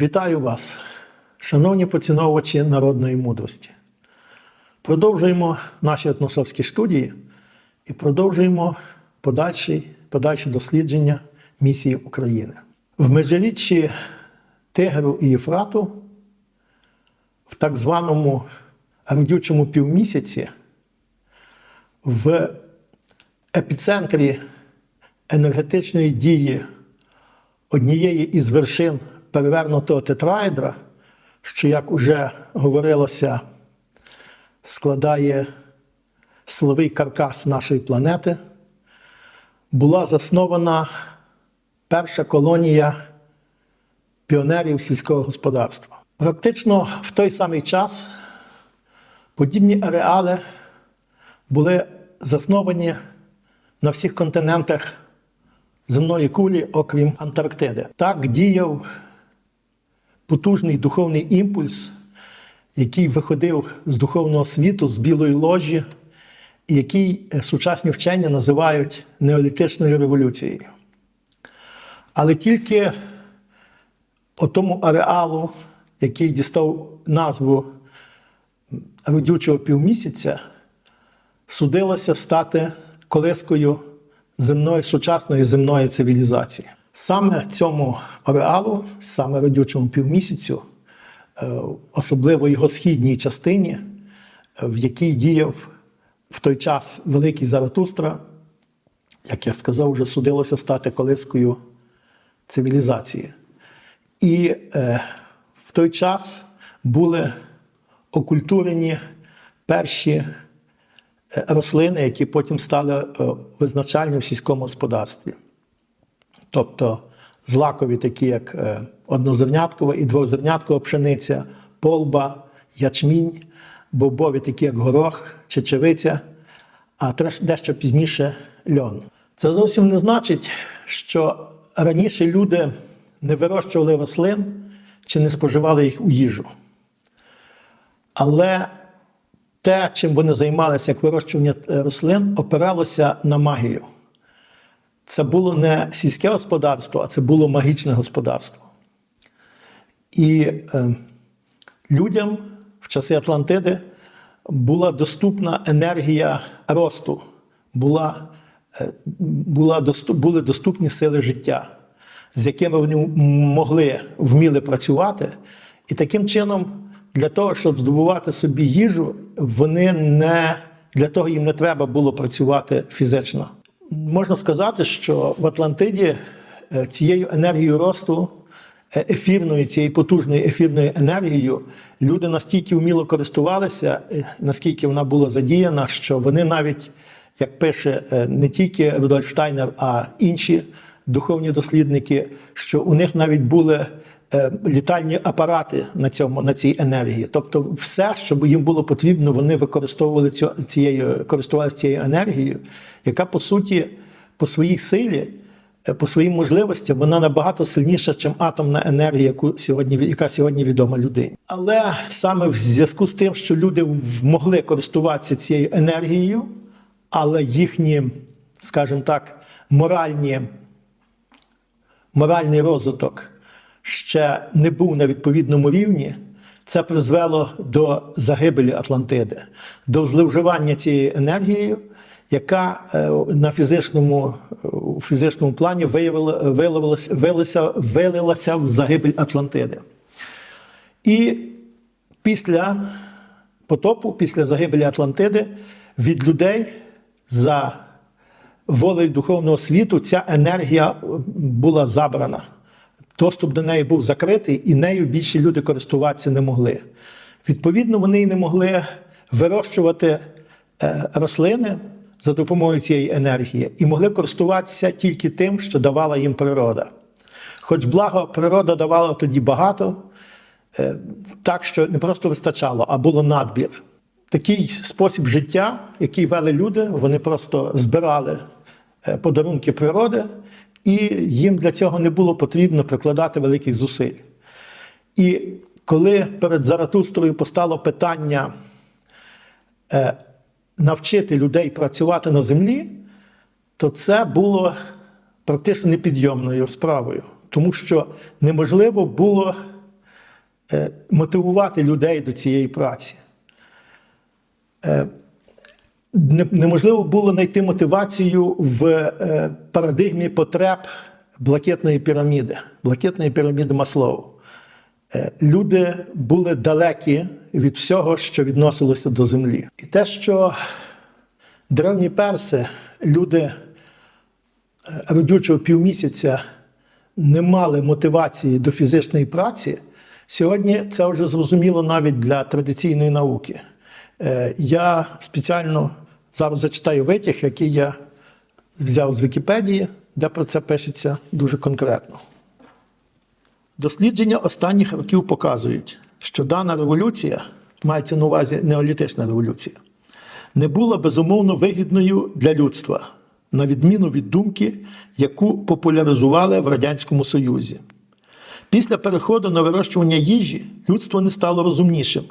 Вітаю вас, шановні поціновувачі народної мудрості. Продовжуємо наші етносовські студії і продовжуємо подальші, подальші дослідження місії України. В межиріччі Тигру і Єфрату, в так званому родючому півмісяці, в епіцентрі енергетичної дії однієї із вершин перевернутого тетраедра, що, як уже говорилося, складає силовий каркас нашої планети, була заснована перша колонія піонерів сільського господарства. Практично в той самий час подібні ареали були засновані на всіх континентах земної кулі, окрім Антарктиди. Так діяв потужний духовний імпульс, який виходив з духовного світу, з білої ложі, який е, сучасні вчення називають неолітичною революцією. Але тільки отому ареалу, який дістав назву родючого півмісяця, судилося стати колискою земної сучасної земної цивілізації. Саме цьому ареалу, саме родючому півмісяцю, е, особливо його східній частині, е, в якій діяв в той час великий Заратустра, як я сказав, вже судилося стати колискою цивілізації. І е, в той час були окультурені перші е, рослини, які потім стали визначальні в сільському господарстві. Тобто злакові, такі як е, однозерняткова і двозерняткова пшениця, полба, ячмінь, бобові, такі як горох, чечевиця, а дещо пізніше льон. Це зовсім не значить, що раніше люди не вирощували рослин чи не споживали їх у їжу. Але те, чим вони займалися, як вирощування е, рослин, опиралося на магію. Це було не сільське господарство, а це було магічне господарство. І е, людям в часи Атлантиди була доступна енергія росту, була, е, була доступ, були доступні сили життя, з якими вони могли вміли працювати. І таким чином, для того, щоб здобувати собі їжу, вони не для того їм не треба було працювати фізично. Можна сказати, що в Атлантиді е, цією енергією росту, е, ефірною, цією потужною ефірною енергією, люди настільки вміло користувалися, е, наскільки вона була задіяна, що вони навіть, як пише не тільки Рудольф Штайнер, а інші духовні дослідники, що у них навіть були літальні апарати на, цьому, на цій енергії. Тобто, все, що їм було потрібно, вони використовували цю, цією, користувалися цією енергією, яка по суті по своїй силі, е, по своїм можливостям, вона набагато сильніша, ніж атомна енергія, яку сьогодні, яка сьогодні відома людині. Але саме в зв'язку з тим, що люди могли користуватися цією енергією, але їхні, скажімо так, моральні моральний розвиток ще не був на відповідному рівні, це призвело до загибелі Атлантиди, до зловживання цією енергією, яка е, на фізичному, у фізичному плані виявила, вилилася в загибель Атлантиди. І після потопу, після загибелі Атлантиди, від людей за волею духовного світу ця енергія була забрана. Доступ до неї був закритий, і нею більше люди користуватися не могли. Відповідно, вони і не могли вирощувати е, рослини за допомогою цієї енергії і могли користуватися тільки тим, що давала їм природа. Хоч благо природа давала тоді багато, е, так що не просто вистачало, а було надбір. Такий спосіб життя, який вели люди, вони просто збирали е, подарунки природи, і їм для цього не було потрібно прикладати великих зусиль. І коли перед Заратустрою постало питання е, навчити людей працювати на землі, то це було практично непідйомною справою, тому що неможливо було е, мотивувати людей до цієї праці. Не- неможливо було знайти мотивацію в е, парадигмі потреб блакитної піраміди, блакитної піраміди Маслоу. Е, Люди були далекі від всього, що відносилося до землі. І те, що древні перси, люди е, родючого півмісяця не мали мотивації до фізичної праці, сьогодні це вже зрозуміло навіть для традиційної науки. Е, Я спеціально зараз зачитаю витяг, який я взяв з Вікіпедії, де про це пишеться дуже конкретно. Дослідження останніх років показують, що дана революція, мається на увазі неолітична революція, не була безумовно вигідною для людства, на відміну від думки, яку популяризували в Радянському Союзі. Після переходу на вирощування їжі людство не стало розумнішим,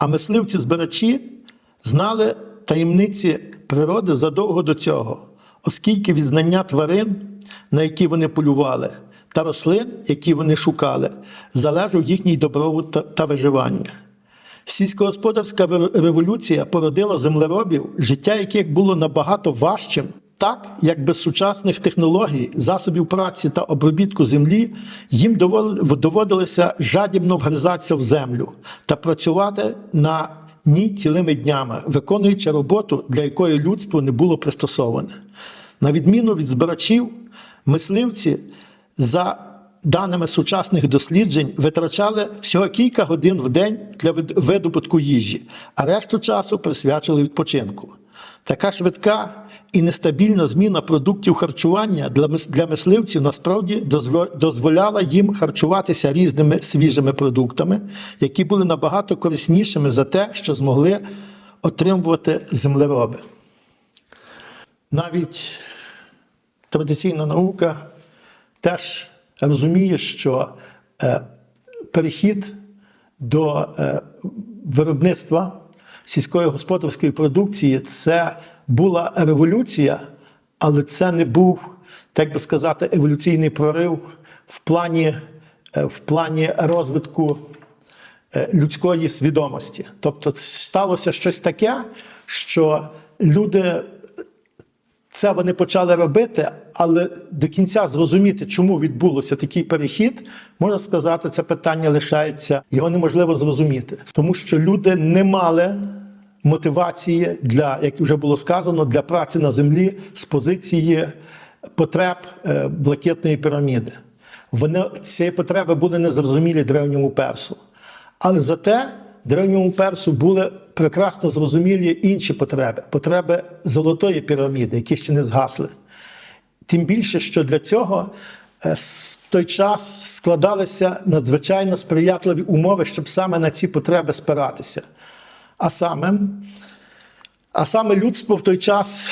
а мисливці-збирачі знали таємниці природи задовго до цього, оскільки від знання тварин, на які вони полювали, та рослин, які вони шукали, залежав їхній добробут та виживання. Сільськогосподарська революція породила землеробів, життя яких було набагато важчим, так як без сучасних технологій, засобів праці та обробітку землі їм доводилося жадібно вгризатися в землю та працювати на ній цілими днями, виконуючи роботу, для якої людство не було пристосоване. На відміну від збирачів, мисливці за даними сучасних досліджень витрачали всього кілька годин в день для видобутку їжі, а решту часу присвячили відпочинку. Така швидка і нестабільна зміна продуктів харчування для мисливців насправді дозволяла їм харчуватися різними свіжими продуктами, які були набагато кориснішими за те, що змогли отримувати землероби. Навіть традиційна наука теж розуміє, що е, перехід до е, виробництва сільської господарської продукції це була революція, але це не був, так би сказати, еволюційний прорив в плані, е, в плані розвитку е, людської свідомості. Тобто сталося щось таке, що люди це вони почали робити, але до кінця зрозуміти, чому відбулося такий перехід, можна сказати, це питання лишається, його неможливо зрозуміти, тому що люди не мали мотивації для, як вже було сказано, для праці на землі з позиції потреб е, блакитної піраміди. Вони ці потреби були незрозумілі древньому персу. Але зате древньому персу були прекрасно зрозумілі інші потреби потреби золотої піраміди, які ще не згасли. Тим більше, що для цього е, в той час складалися надзвичайно сприятливі умови, щоб саме на ці потреби спиратися. А саме, а саме людство в той час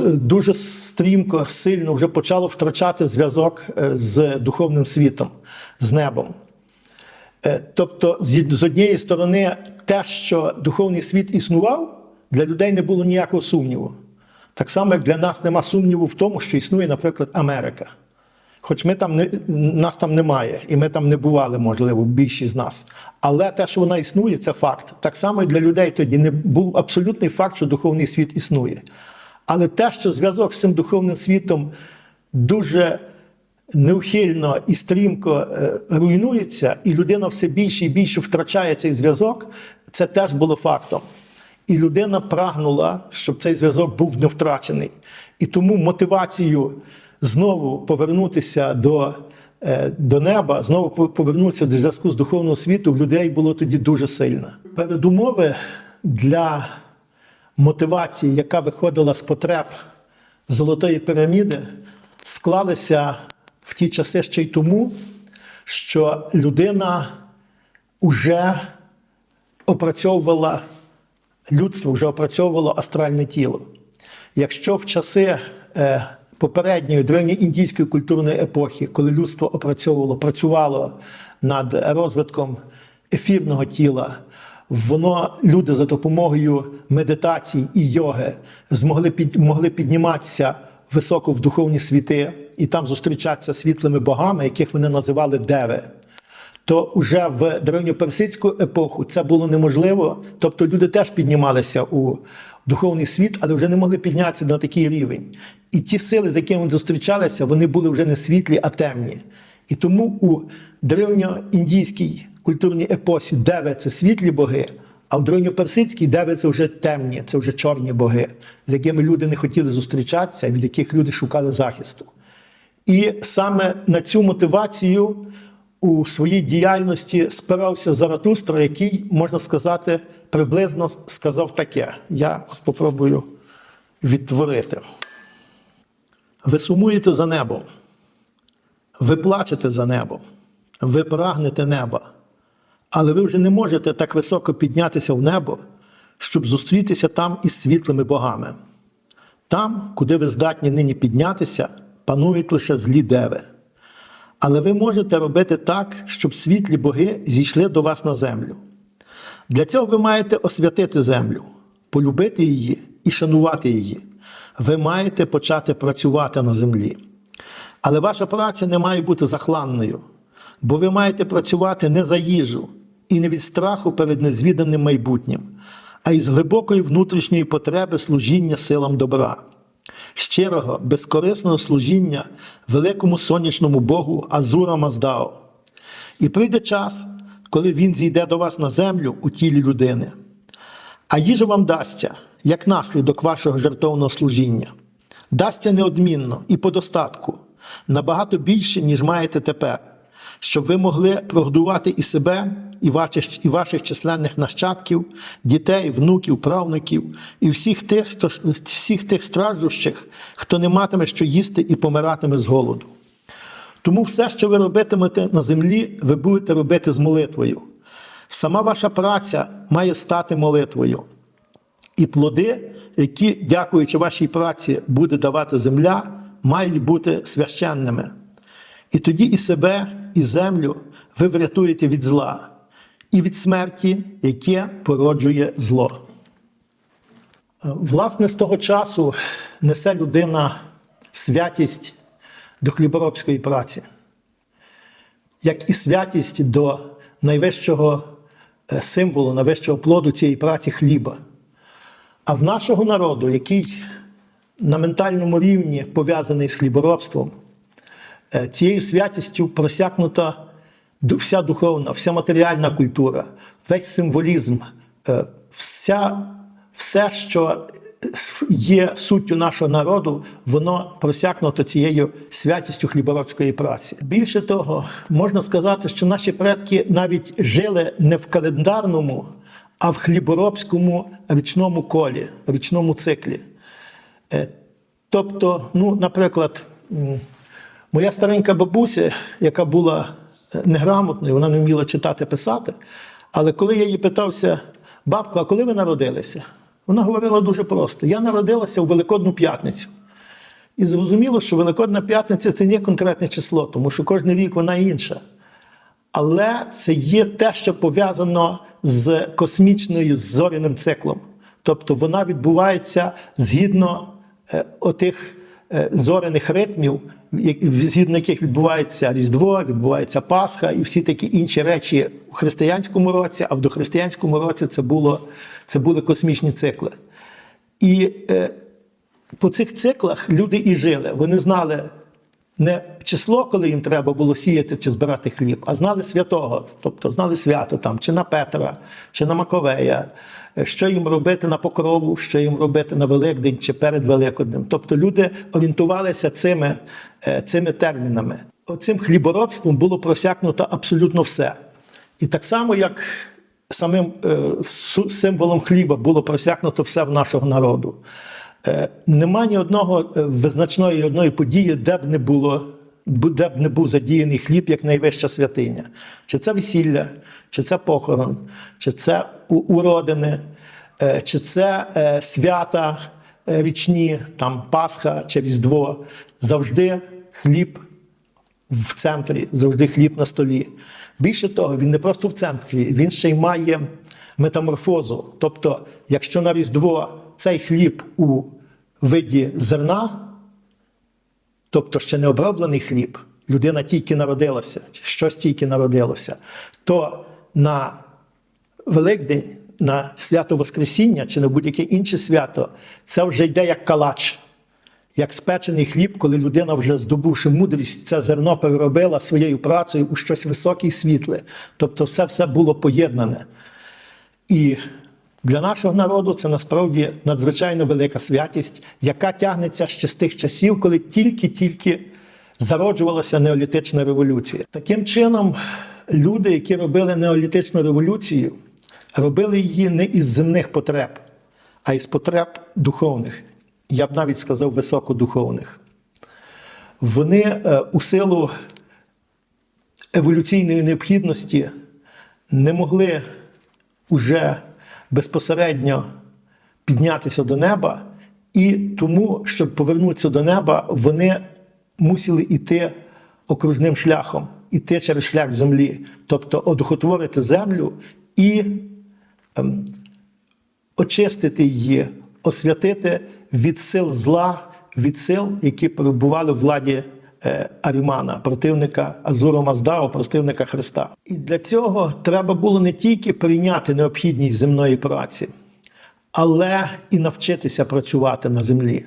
дуже стрімко, сильно вже почало втрачати зв'язок е, з духовним світом, з небом. Е, Тобто, з однієї сторони, те, що духовний світ існував, для людей не було ніякого сумніву. Так само, як для нас нема сумніву в тому, що існує, наприклад, Америка. Хоч ми там не, нас там немає, і ми там не бували, можливо, більшість з нас. Але те, що вона існує, це факт. Так само і для людей тоді не був абсолютний факт, що духовний світ існує. Але те, що зв'язок з цим духовним світом дуже неухильно і стрімко е, руйнується, і людина все більше і більше втрачає цей зв'язок, це теж було фактом. І людина прагнула, щоб цей зв'язок був не втрачений. І тому мотивацію знову повернутися до, е, до неба, знову повернутися до зв'язку з духовного світу в людей було тоді дуже сильно. Передумови для мотивації, яка виходила з потреб золотої піраміди, склалися в ті часи ще й тому, що людина вже опрацьовувала людство, вже опрацьовувало астральне тіло. Якщо в часи е, попередньої древньоіндійської культурної епохи, коли людство опрацьовувало, працювало над розвитком ефірного тіла, воно люди за допомогою медитацій і йоги змогли під, могли підніматися високо в духовні світи і там зустрічатися світлими богами, яких вони називали деви то вже в древньоперсидську епоху це було неможливо. Тобто люди теж піднімалися у духовний світ, але вже не могли піднятися на такий рівень. І ті сили, з якими вони зустрічалися, вони були вже не світлі, а темні. І тому у древньоіндійській культурній епосі деви це світлі боги, а в древньоперсидській деви це вже темні, це вже чорні боги, з якими люди не хотіли зустрічатися, від яких люди шукали захисту. І саме на цю мотивацію у своїй діяльності спирався Заратустра, який, можна сказати, приблизно сказав таке. Я попробую відтворити. Ви сумуєте за небом, ви плачете за небом, ви прагнете неба, але ви вже не можете так високо піднятися в небо, щоб зустрітися там із світлими богами. Там, куди ви здатні нині піднятися, панують лише злі деви. Але ви можете робити так, щоб світлі боги зійшли до вас на землю. Для цього ви маєте освятити землю, полюбити її і шанувати її. Ви маєте почати працювати на землі. Але ваша праця не має бути захланною, бо ви маєте працювати не за їжу і не від страху перед незвіданим майбутнім, а із глибокої внутрішньої потреби служіння силам добра, щирого, безкорисного служіння великому сонячному Богу Азура Маздао. І прийде час, коли він зійде до вас на землю у тілі людини. А їжа вам дасться як наслідок вашого жертовного служіння. Дасться неодмінно і по достатку, набагато більше, ніж маєте тепер, щоб ви могли прогодувати і себе, і ваших, і ваших численних нащадків, дітей, внуків, правнуків, і всіх тих, хто, всіх тих страждущих, хто не матиме що їсти і помиратиме з голоду. Тому все, що ви робитимете на землі, ви будете робити з молитвою. Сама ваша праця має стати молитвою. І плоди, які, дякуючи вашій праці, буде давати земля, мають бути священними. І тоді і себе, і землю ви врятуєте від зла, і від смерті, яке породжує зло. Власне, з того часу несе людина святість до хліборобської праці, як і святість до найвищого е, символу, найвищого плоду цієї праці хліба. А в нашого народу, який на ментальному рівні пов'язаний з хліборобством, цією святістю просякнута вся духовна, вся матеріальна культура, весь символізм, е, вся, все, що є суттю нашого народу, воно просякнуто цією святістю хліборобської праці. Більше того, можна сказати, що наші предки навіть жили не в календарному, а в хліборобському річному колі, річному циклі. Е, Тобто, ну, наприклад, моя старенька бабуся, яка була е, неграмотною, вона не вміла читати, писати. Але коли я її питався, бабко, а коли ви народилися? Вона говорила дуже просто: я народилася у Великодну п'ятницю. І зрозуміло, що Великодна п'ятниця це не конкретне число, тому що кожен рік вона інша. Але це є те, що пов'язано з космічною зоряним циклом. Тобто вона відбувається згідно е, отих е, зоряних ритмів, згідно яких відбувається Різдво, відбувається Пасха і всі такі інші речі у християнському році, а в дохристиянському році це, було, це були космічні цикли. І е, по цих циклах люди і жили. Вони знали не число, коли їм треба було сіяти чи збирати хліб, а знали святого, тобто знали свято там, чи на Петра, чи на Маковея, що їм робити на покрову, що їм робити на Великдень чи перед Великоднем. Тобто люди орієнтувалися цими, е, цими термінами. Цим хліборобством було просякнуто абсолютно все. І так само, як самим е, символом хліба було просякнуто все в нашого народу. Е, Нема ні одного е, визначної одної події, де б не було, де б не був задіяний хліб як найвища святиня. Чи це весілля, чи це похорон, чи це уродини, е, чи це свята річні, там Пасха чи Різдво. Завжди хліб в центрі, завжди хліб на столі. Більше того, він не просто в центрі, він ще й має метаморфозу. Тобто, якщо на Різдво цей хліб у виді зерна, тобто ще не оброблений хліб, людина тільки народилася, щось тільки народилося, то на Великдень, на свято Воскресіння чи на будь-яке інше свято, це вже йде як калач, як спечений хліб, коли людина, вже здобувши мудрість, це зерно переробила своєю працею у щось високе і світле. Тобто, все було поєднане. І для нашого народу це насправді надзвичайно велика святість, яка тягнеться ще з тих часів, коли тільки-тільки зароджувалася неолітична революція. Таким чином, люди, які робили неолітичну революцію, робили її не із земних потреб, а із потреб духовних. Я б навіть сказав високодуховних. Вони е, у силу еволюційної необхідності не могли уже безпосередньо піднятися до неба, і тому, щоб повернутися до неба, вони мусили йти окружним шляхом, іти через шлях землі, тобто одухотворити землю і ем, очистити її, освятити від сил зла, від сил, які перебували в владі Арімана, противника Азура Маздао, противника Христа. І для цього треба було не тільки прийняти необхідність земної праці, але і навчитися працювати на землі.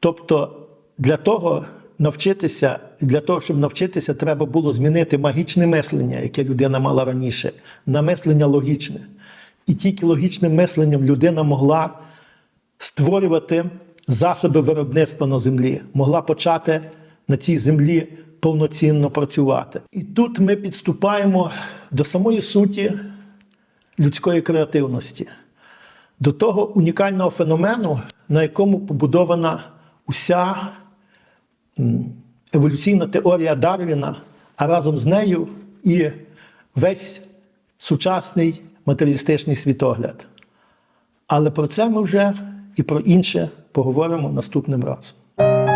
Тобто для того навчитися, для того, щоб навчитися, треба було змінити магічне мислення, яке людина мала раніше, на мислення логічне. І тільки логічним мисленням людина могла створювати засоби виробництва на землі, могла почати на цій землі повноцінно працювати. І тут ми підступаємо до самої суті людської креативності, до того унікального феномену, на якому побудована уся еволюційна теорія Дарвіна, а разом з нею і весь сучасний матеріалістичний світогляд. Але про це ми вже і про інше поговоримо наступним разом.